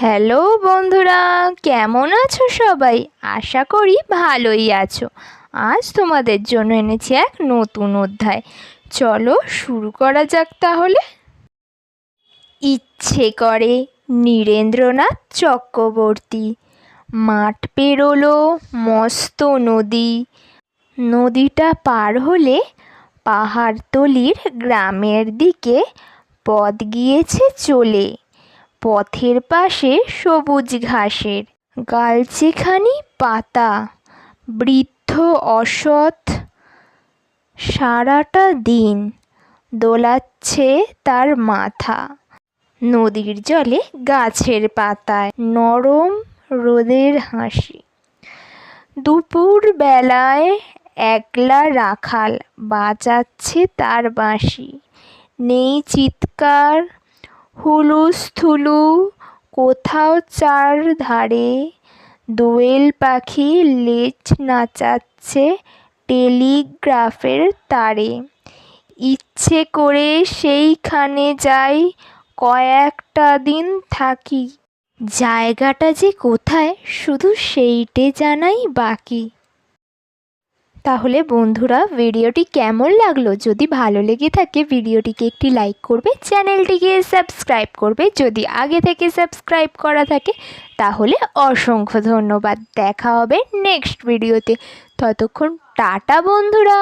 Hello বন্ধুরা, কেমন আছো সবাই? আশা করি ভালোই আছো। আজ তোমাদের জন্য এনেছি এক নতুন অধ্যায়। চলো শুরু করা যাক তাহলে। ইচ্ছে করে নীরেন্দ্রনাথ চক্রবর্তী। মাঠ পেরোলো, মস্ত নদী। নদীটা পার হলে পাহাড়তলির গ্রামের দিকে পথ গিয়েছে চলে। পথের পাশে সবুজ ঘাসের গালচেখানি পাতা। বৃদ্ধ অসৎ। সারাটা দিন দোলাচ্ছে তার মাথা। নদীর জলে গাছের পাতায় নরম রোদের হাসি। দুপুর বেলায় একলা রাখাল বাজাচ্ছে তার বাঁশি। নেই চিৎকার হুলুস্থুলু, কোথাও চার ধারে দোয়েল পাখি লেজ নাচাচ্ছে টেলিগ্রাফের তারে। ইচ্ছে করে সেইখানে যাই, কয়েকটা দিন থাকি। জায়গাটা যে কোথায়, শুধু সেইটে জানাই বাকি। তাহলে বন্ধুরা ভিডিওটি কেমন লাগল? যদি ভালো লেগে থাকে ভিডিওটিকে একটি লাইক করবে, চ্যানেলটিকে সাবস্ক্রাইব করবে। যদি আগে থেকে সাবস্ক্রাইব করা থাকে, তাহলে অসংখ্য ধন্যবাদ। দেখা হবে নেক্সট ভিডিওতে ততক্ষণ টাটা বন্ধুরা!